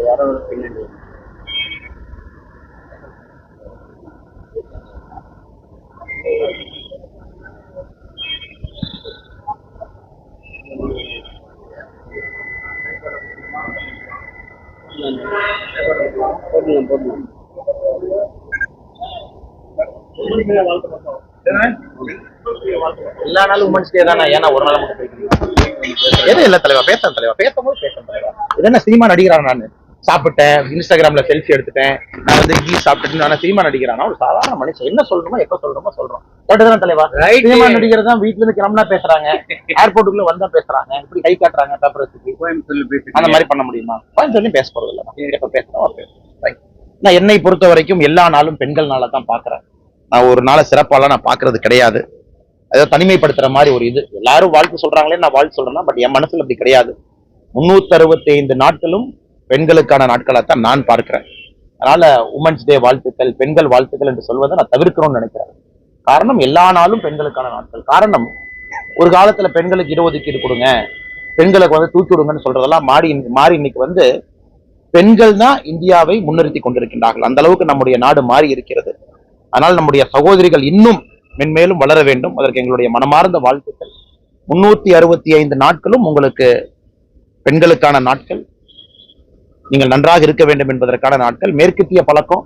யாரோ ஒரு பின்னாடி போடலாம் போடலாம் எல்லா நாளும் உமன்ஸ் டே தானே? ஏன்னா ஒரு நாள் மட்டும் எதுவும் இல்ல தலைவா? பேசுறேன் தலைவா. பேசும்போது பேசுறேன் தலைவா. இது என்ன சினிமா நடிக்கிறான் நான்? சாப்பிட்டேன் இன்ஸ்டாகிராம்ல செல்ஃபி எடுத்துட்டேன். நான் வந்து கீ சாப்பிட்டுட்டு நான் சினிமா நடிக்கிறானா ஒரு சாதாரண மனுஷன். என்ன சொல்லணுமோ எப்ப சொல்லணுமோ சொல்றோம். கரெக்ட் தலைவா. சினிமா நடிகர் தான் வீட்டுல இருந்து கிளம்புனா பேசுறாங்க. ஏர்போர்ட்டுக்குள்ள வந்தா பேசுறாங்க. இப்படி கை காட்டுறாங்க பேப்பரத்துக்கு பேசி அந்த மாதிரி பண்ண முடியுமா? கொஞ்சம் சொல்லி பேச போறது இல்ல எப்ப பேசணும். Right. நான் என்னை பொறுத்த வரைக்கும் எல்லா நாளும் பெண்கள் நாளை தான் பார்க்குறேன். நான் ஒரு நாளை சிறப்பாலாம் நான் பார்க்கறது கிடையாது. அதை தனிமைப்படுத்துகிற மாதிரி ஒரு இது. எல்லாரும் வாழ்த்து சொல்கிறாங்களே நான் வாழ்த்து சொல்கிறேன்னா பட் என் மனசில் அப்படி கிடையாது. முந்நூற்றறுபத்தைந்து நாட்களும் பெண்களுக்கான நாட்களாக தான் நான் பார்க்குறேன். அதனால உமன்ஸ் டே வாழ்த்துக்கள் பெண்கள் வாழ்த்துக்கள் என்று சொல்வதை நான் தவிர்க்கணும்னு நினைக்கிறேன். காரணம் எல்லா நாளும் பெண்களுக்கான நாட்கள். காரணம் ஒரு காலத்தில் பெண்களுக்கு இடஒதுக்கீடு கொடுங்க பெண்களுக்கு வந்து தூக்கி விடுங்கன்னு சொல்றதெல்லாம் மாறி மாறி இன்னைக்கு வந்து பெண்கள் தான் இந்தியாவை முன்னிறுத்தி கொண்டிருக்கின்றார்கள். அந்த அளவுக்கு நம்முடைய நாடு மாறி இருக்கிறது. ஆனால் நம்முடைய சகோதரிகள் இன்னும் மென்மேலும் வளர வேண்டும். அதற்கு எங்களுடைய மனமார்ந்த வாழ்த்துக்கள். முன்னூத்தி அறுபத்தி ஐந்து நாட்களும் உங்களுக்கு பெண்களுக்கான நாட்கள். நீங்கள் நன்றாக இருக்க வேண்டும் என்பதற்கான நாட்கள். மேற்கத்திய பழக்கம்.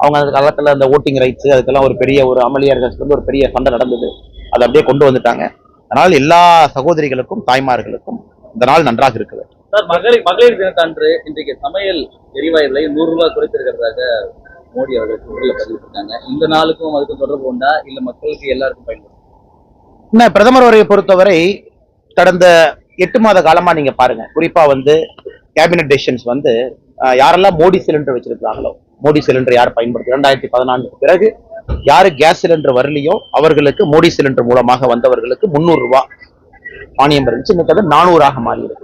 அவங்க அந்த காலத்துல அந்த ஓட்டிங் ரைட்ஸ் அதுக்கெல்லாம் ஒரு பெரிய ஒரு அமளியர்கள் வந்து ஒரு பெரிய சண்டை நடந்தது. அதை அப்படியே கொண்டு வந்துட்டாங்க. அதனால் எல்லா சகோதரிகளுக்கும் தாய்மார்களுக்கும் இந்த நாள் நன்றாக இருக்க வேண்டும். சார் மகளிர் மகளிர் தினத்தன்று இன்றைக்கு சமையல் எரிவாயு விலை நூறு ரூபாய் குறைத்திருக்கிறதாக மோடி அவர்கள் ட்விட்டர்ல பதிவிட்டிருக்காங்க. இந்த நாளுக்கும் அதுக்கும் தொடர்பு உண்டா? இல்ல மக்களுக்கு எல்லாருக்கும் பயன்படும்? என்ன பிரதமர் அவரை பொறுத்தவரை கடந்த எட்டு மாத காலமா நீங்க பாருங்க. குறிப்பா வந்து கேபினட் டெசிஷன்ஸ் வந்து யாரெல்லாம் மோடி சிலிண்டர் வச்சிருக்காங்களோ மோடி சிலிண்டர் யார் பயன்படுத்தி இரண்டாயிரத்தி பதினான்குக்கு பிறகு யாரு கேஸ் சிலிண்டர் வரலையோ அவர்களுக்கு மோடி சிலிண்டர் மூலமாக வந்தவர்களுக்கு முந்நூறு ரூபாய் மானியம் இருந்துச்சு. இன்னைக்கு அது நானூறாக மாறி இருக்கு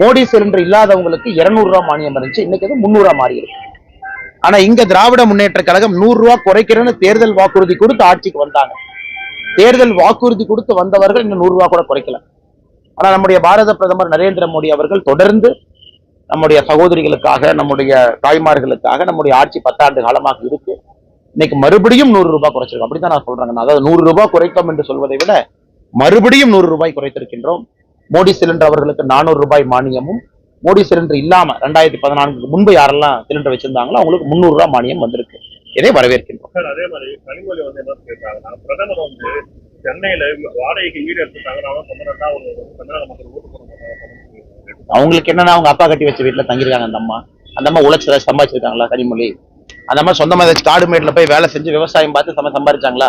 மோடி சிலிண்டர் இல்லாதவங்களுக்கு இருநூறு ரூபா மானியம் இருந்துச்சு. இன்னைக்கு அது முந்நூறா மாறி இருக்கு. ஆனா இங்க திராவிட முன்னேற்ற கழகம் நூறு ரூபாய் குறைக்கிறேன்னு தேர்தல் வாக்குறுதி கொடுத்து ஆட்சிக்கு வந்தாங்க. தேர்தல் வாக்குறுதி கொடுத்து வந்தவர்கள் இன்னும் நூறு கூட குறைக்கல. ஆனா நம்முடைய பாரத பிரதமர் நரேந்திர மோடி அவர்கள் தொடர்ந்து நம்முடைய சகோதரிகளுக்காக நம்முடைய தாய்மார்களுக்காக நம்முடைய ஆட்சி பத்தாண்டு காலமாக இருக்கு. இன்னைக்கு மறுபடியும் நூறு ரூபாய் குறைச்சிருக்கோம். அப்படித்தான் நான் சொல்றேன். அதாவது நூறு ரூபாய் குறைத்தோம் என்று சொல்வதை விட மறுபடியும் நூறு ரூபாய் குறைத்திருக்கின்றோம். மோடி சிலிண்டர் அவர்களுக்கு நானூறு ரூபாய் மானியமும் மோடி சிலிண்டர் இல்லாம ரெண்டாயிரத்தி பதினான்குக்கு முன்பு யாரெல்லாம் சிலிண்டர் வச்சிருந்தாங்களோ அவங்களுக்கு முந்நூறு ரூபாய் மானியம் வந்திருக்கு. இதை வரவேற்கின்றோம். அதே மாதிரி கனிமொழி வந்து என்ன சொல்லியிருக்காங்கன்னா பிரதமர் வந்து சென்னையில வாடகைக்கு வீடு எடுத்துட்டாங்க நான் சொன்னா ஒரு தமிழக மக்கள் ஓட்டு போட மாட்டாங்க அவங்களுக்கு என்னன்னா அவங்க அப்பா கட்டி வச்ச வீட்டுல தங்கியிருக்காங்க அந்த அம்மா. அந்த அம்மா உழைச்சு ஏதாவது சம்பாதிச்சிருக்காங்களா கனிமொழி? அந்த அம்மா சொந்தமா ஏதாச்சும் காடு மேட்ல போய் வேலை செஞ்சு விவசாயம் பார்த்து சம சம்பாதிச்சாங்களா?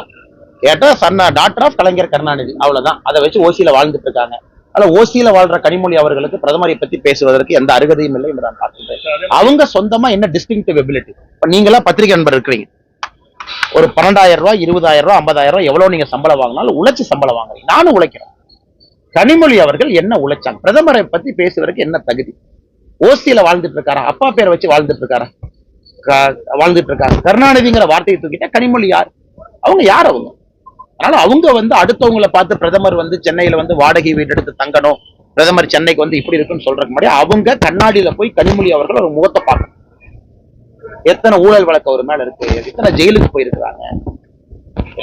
கேட்டா சன்ன டாக்டர் ஆஃப் கலைஞர் கருணாநிதி. அவ்வளவுதான். அதை வச்சு ஓசியில வாழ்ந்துட்டு இருக்காங்க. ஆனா ஓசியில வாழ்ற கனிமொழி அவர்களுக்கு பிரதமரை பத்தி பேசுவதற்கு எந்த அருகதையும் இல்லை என்று நான் பார்க்கின்றேன். அவங்க சொந்தமா என்ன டிஸ்டிங்டிவ் எபிலிட்டி நீங்க நீங்களா பத்திரிகை நண்பர் இருக்கிறீங்க. ஒரு பன்னெண்டாயிரம் ரூபாய் இருபதாயிரம் ரூபாய் ஐம்பதாயிரம் ரூபாய் எவ்வளவு நீங்க சம்பளம் வாங்கினாலும் உழைச்சி சம்பளம் வாங்குறீங்க. நானும் உழைக்கிறேன். கனிமொழி அவர்கள் என்ன உழைச்சாங்க? பிரதமரை பத்தி பேசுவதற்கு என்ன தகுதி? ஓசியில வாழ்ந்துட்டு இருக்காரா? அப்பா பேரை வச்சு வாழ்ந்துட்டு இருக்காரா? வாழ்ந்துட்டு இருக்காங்க. கருணாநிதிங்கிற வார்த்தையை தூக்கிட்டா கனிமொழி யார்? அவங்க யார் அவங்க? அதனால அவங்க வந்து அடுத்தவங்கள பார்த்து பிரதமர் வந்து சென்னையில வந்து வாடகை வீடு எடுத்து தங்கணும். பிரதமர் சென்னைக்கு வந்து இப்படி இருக்குன்னு சொல்றதுக்கு முன்னாடி அவங்க கண்ணாடியில போய் கனிமொழி அவர்கள் ஒரு முகத்தை பார்க்கணும். எத்தனை ஊழல் வழக்கு அவர் மேல இருக்கு? எத்தனை ஜெயிலுக்கு போயிருக்கிறாங்க?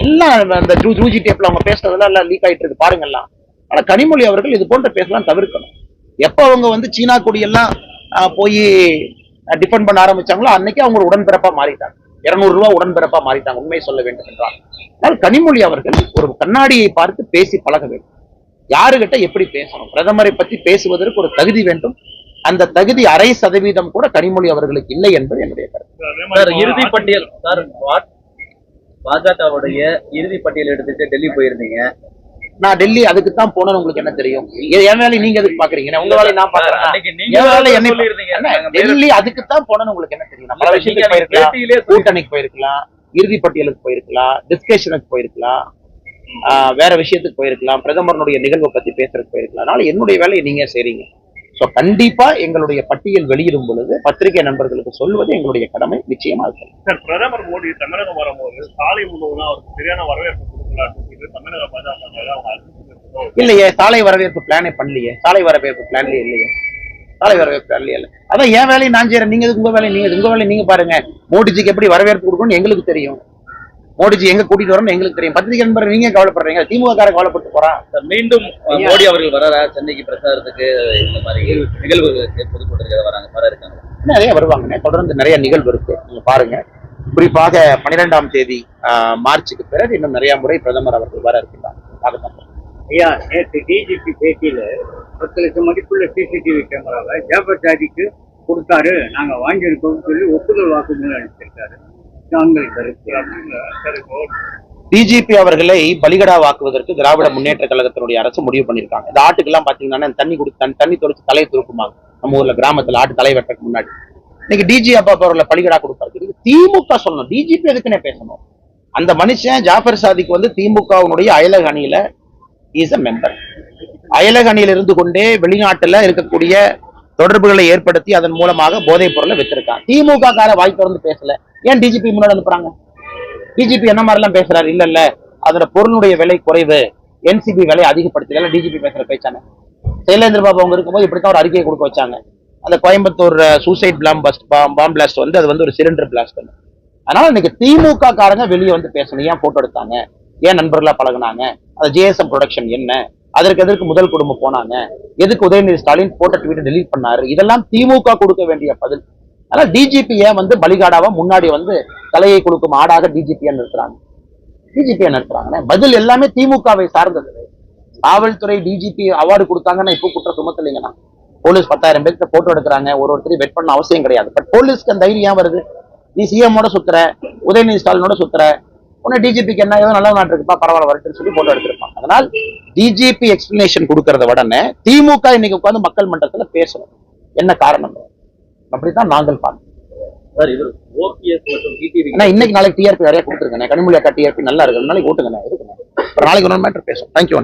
எல்லாம் அந்த ஜூ ஜூஜி டேப்ல அவங்க பேசுறதெல்லாம் எல்லாம் லீக் ஆயிட்டு இருக்கு. பாருங்கலாம் ஆனா கனிமொழி அவர்கள் இது போன்ற பேசலாம் தவிர்க்கணும். எப்ப அவங்க வந்து சீனா கொடியெல்லாம் ஆஹ், போய் டிஃபெண்ட் பண்ண ஆரம்பிச்சாங்களோ அன்னைக்கு அவங்க உடன்பிறப்பா மாறிட்டாங்க. இருநூறு ரூபாய் உடன்பிறப்பா மாறிட்டாங்க. உண்மை சொல்ல வேண்டும் என்றால். ஆனால் கனிமொழி அவர்கள் ஒரு கண்ணாடியை பார்த்து பேசி பழக வேண்டும். யாருகிட்ட எப்படி பேசணும்? பிரதமரை பத்தி பேசுவதற்கு ஒரு தகுதி வேண்டும். அந்த தகுதி அரை சதவீதம் கூட கனிமொழி அவர்களுக்கு இல்லை என்பது என்னுடைய கருத்து. இறுதி பட்டியல் பாஜகவுடைய இறுதி பட்டியல் எடுத்துட்டு டெல்லி போயிருந்தீங்க. நான் டெல்லி அதுக்கு தான் போனேன்னு உங்களுக்கு என்ன தெரியும்? என் வேலையை நீங்க எதுக்கு பாக்குறீங்க? உங்க வேலையை நான் பாக்குறேன்? டெல்லி அதுக்கு தான் போனேன்னு உங்களுக்கு என்ன தெரியும்? நீங்க விஷயத்துக்கு போயிருக்கலாம். கூட்டணிக்கு போயிருக்கலாம். இறுதி பட்டியலுக்கு போயிருக்கலாம். டிஸ்கஷனுக்கு போயிருக்கலாம். ஆஹ் வேற விஷயத்துக்கு போயிருக்கலாம். பிரதமருடைய நிகழ்வை பத்தி பேசுறதுக்கு போயிருக்கலாம். அதனால என்னுடைய வேலையை நீங்க செய்றீங்க. ஸோ கண்டிப்பா எங்களுடைய பட்டியல் வெளியிடும் பொழுது பத்திரிகை நண்பர்களுக்கு சொல்வது எங்களுடைய கடமை. நிச்சயமா இருக்கும் சார் பிரதமர் மோடி தமிழகம் வரும்போது சாலை முழுவதும் அவருக்கு சரியான வரவேற்பு கொடுக்கலாம்னு இல்லையே சாலை வரவேற்பு பிளானே பண்ணலையே. சாலை வரவேற்பு பிளான்லயே இல்லையே. சாலை வரவேற்பு பிளான்லயே இல்லை. அதான் என் வேலையை நான் செய்யறேன் நீங்க உங்க வேலையை நீங்க உங்க வேலையை நீங்க பாருங்க. மோடிஜிக்கு எப்படி வரவேற்பு கொடுக்கணும்னு எங்களுக்கு தெரியும். மோடிஜி எங்க கூட்டிட்டு வரணும்னு எங்களுக்கு தெரியும். பத்திரிகை நண்பர் நீங்க கவலைப்படுறீங்க? திமுக காரன் கவலைப்பட்டு போறான் மீண்டும் மோடி அவர்கள் வராரா? சென்னைக்கு பிரச்சாரத்துக்கு இந்த மாதிரி நிகழ்வுகளுக்கு பொதுக்கூட்டத்துக்கு வராங்க வர இருக்காங்க நிறைய வருவாங்கண்ணே. தொடர்ந்து நிறைய நிகழ்வு இருக்கு. நீங்க பாருங்க. குறிப்பாக பன்னிரெண்டாம் தேதி மார்ச்சுக்கு பிறகு இன்னும் நிறைய முறை பிரதமர் அவர்கள் வர பார்க்கலாம். ஐயா நேற்று டிஜிபி பேட்டியில பத்து லட்சம் மதிப்புள்ள சிசிடிவி கேமராவை ஜாபர் ஜாதிக்கு கொடுத்தாரு. நாங்க வாங்கியிருக்கோம்னு சொல்லி ஒப்புதல் வாக்குமூலம் இப்போ டிஜிபி அவர்களை பலிகடாவாக்குவதற்கு திராவிட முன்னேற்ற கழகத்தினுடைய அரசு முடிவு பண்ணிருக்காங்க இந்த ஆட்டுக்கெல்லாம் பாத்தீங்கன்னா தண்ணி கொடுத்து தண்ணி- தொளிச்சு தலையை துருக்குமாங்க நம்ம ஊர்ல கிராமத்துல ஆட்டு தலை வெட்டக்கு முன்னாடி. இன்னைக்கு டிஜி அப்பா அவர்களை பலிகடா கொடுப்பாரு. திமுக சொல்லணும். டிஜிபி எதுக்குன்னே பேசணும். அந்த மனுஷன் ஜாஃபர் சாதிக்கு வந்து திமுகவினுடைய அயலக அணியில இஸ் அ மெம்பர் அயலக அணியில் இருந்து கொண்டே வெளிநாட்டுல இருக்கக்கூடிய தொடர்புகளை ஏற்படுத்தி அதன் மூலமாக போதைப் பொருளை வித்திருக்கான். திமுக கார வாய் திறந்து பேசல. ஏன் டிஜிபி முன்னாடி அனுப்புறாங்க? டிஜிபி என்ன மாதிரிலாம் பேசுறாரு? இல்ல இல்ல. அதோட பொருளுடைய விலை குறைவு. என்சிபி விலை அதிகப்படுத்தல டிஜிபி பேசுற பேச்சான. சைலேந்திர பாபு அவங்க இருக்கும்போது இப்படித்தான் ஒரு அறிக்கையை கொடுக்க வச்சாங்க. அந்த கோயம்புத்தூர் சூசைட் பிளாம் பஸ்ட் பாம் பிளாஸ்ட் வந்து அது வந்து ஒரு சிலிண்டர் பிளாஸ்ட் அதனால இன்னைக்கு திமுக காரங்க வெளியே வந்து பேசணும். ஏன் போட்டோ எடுத்தாங்க? ஏன் நண்பர்களா பழகுனாங்க? அந்த ஜேஎஸ்எம் ப்ரொடக்ஷன் என்ன? அதற்கு எதற்கு முதல் குடும்பம் போனாங்க? எதுக்கு உதயநிதி ஸ்டாலின் போட்ட ட்வீட் டெலீட் பண்ணாரு? இதெல்லாம் திமுக கொடுக்க வேண்டிய பதில். அதனால டிஜிபி ஏன் வந்து பலிகாடாவா முன்னாடி வந்து தலையை கொடுக்கும் ஆடாக டிஜிபியா நிறுத்துறாங்க? டிஜிபியா நிறுத்துறாங்கன்னா பதில் எல்லாமே திமுகவை சார்ந்தது. காவல்துறை டிஜிபி அவார்டு கொடுத்தாங்கன்னா இப்போ குற்ற சுமத்தலைங்கண்ணா. போலீஸ் பத்தாயிரம் பேர்கிட்ட போட்டோ எடுக்கிறாங்க. ஒரு ஒருத்தரையும் வெட் பண்ண அவசியம் கிடையாது. பட் போலீஸ்க்கு அந்த தைரியம் வருது? நீ சிஎம்மோட சுத்துற உதயநிதி ஸ்டாலினோட சுத்துற உன்னை டிஜிபிக்கு என்ன ஏதோ நல்ல நாட்டு இருக்குப்பா பரவாயில்ல வரட்டுன்னு சொல்லி போட்டோ எடுத்திருப்பாங்க. அதனால் டிஜிபி எக்ஸ்பிளனேஷன் கொடுக்கறத உடனே திமுக இன்னைக்கு உட்கார்ந்து மக்கள் மன்றத்துல பேசணும். என்ன காரணம்? அப்படித்தான் நாங்கள் பார்க்கணும். இன்னைக்கு நாளைக்கு டிஆர்பி நிறைய கொடுத்துருக்கேன் கனிமொழி அக்கா டிஆர்பி நல்லா இருக்கு. நாளைக்கு ஓட்டுங்க நாளைக்கு ஒரு மேட்டர் பேசுவோம். தேங்க்யூ